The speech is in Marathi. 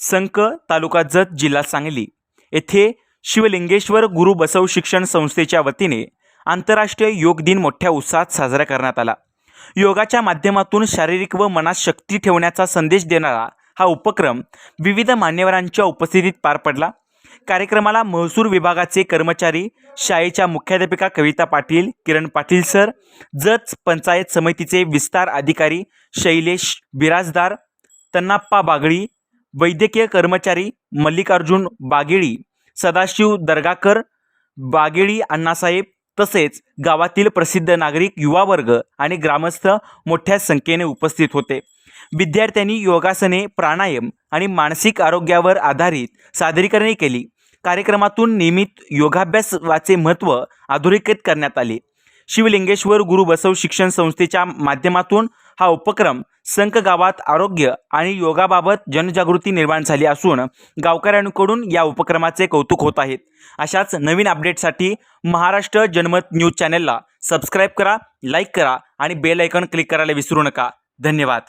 संक तालुका जत जिल्हा सांगली. येथे शिवलिंगेश्वर गुरु बसव शिक्षण संस्थेच्या वतीने आंतरराष्ट्रीय योग दिन मोठ्या उत्साहात साजरा करण्यात आला. योगाच्या माध्यमातून शारीरिक व मनात शक्ती ठेवण्याचा संदेश देणारा हा उपक्रम विविध मान्यवरांच्या उपस्थितीत पार पडला. कार्यक्रमाला महसूल विभागाचे कर्मचारी शाळेच्या मुख्याध्यापिका कविता पाटील किरण पाटील सर जत पंचायत समितीचे विस्तार अधिकारी शैलेश बिराजदार तन्नाप्पा बागळी वैद्यकीय कर्मचारी मल्लिकार्जुन बागेळी सदाशिव दर्गाकर बागेळी अण्णासाहेब तसेच गावातील प्रसिद्ध नागरिक युवा वर्ग आणि ग्रामस्थ मोठ्या संख्येने उपस्थित होते. विद्यार्थ्यांनी योगासने प्राणायाम आणि मानसिक आरोग्यावर आधारित सादरीकरणे केली. कार्यक्रमातून नियमित योगाभ्यासाचे महत्त्व अधोरेखित करण्यात आले. शिवलिंगेश्वर गुरु बसव शिक्षण संस्थेच्या माध्यमातून हा उपक्रम संक गावात आरोग्य आणि योगाबाबत जनजागृती निर्माण झाली असून गावकऱ्यांकडून या उपक्रमाचे कौतुक होत आहेत अशाच नवीन अपडेटसाठी महाराष्ट्र जनमत न्यूज चॅनलला सबस्क्राईब करा लाईक करा आणि बेल आयकॉन क्लिक करायला विसरू नका. धन्यवाद.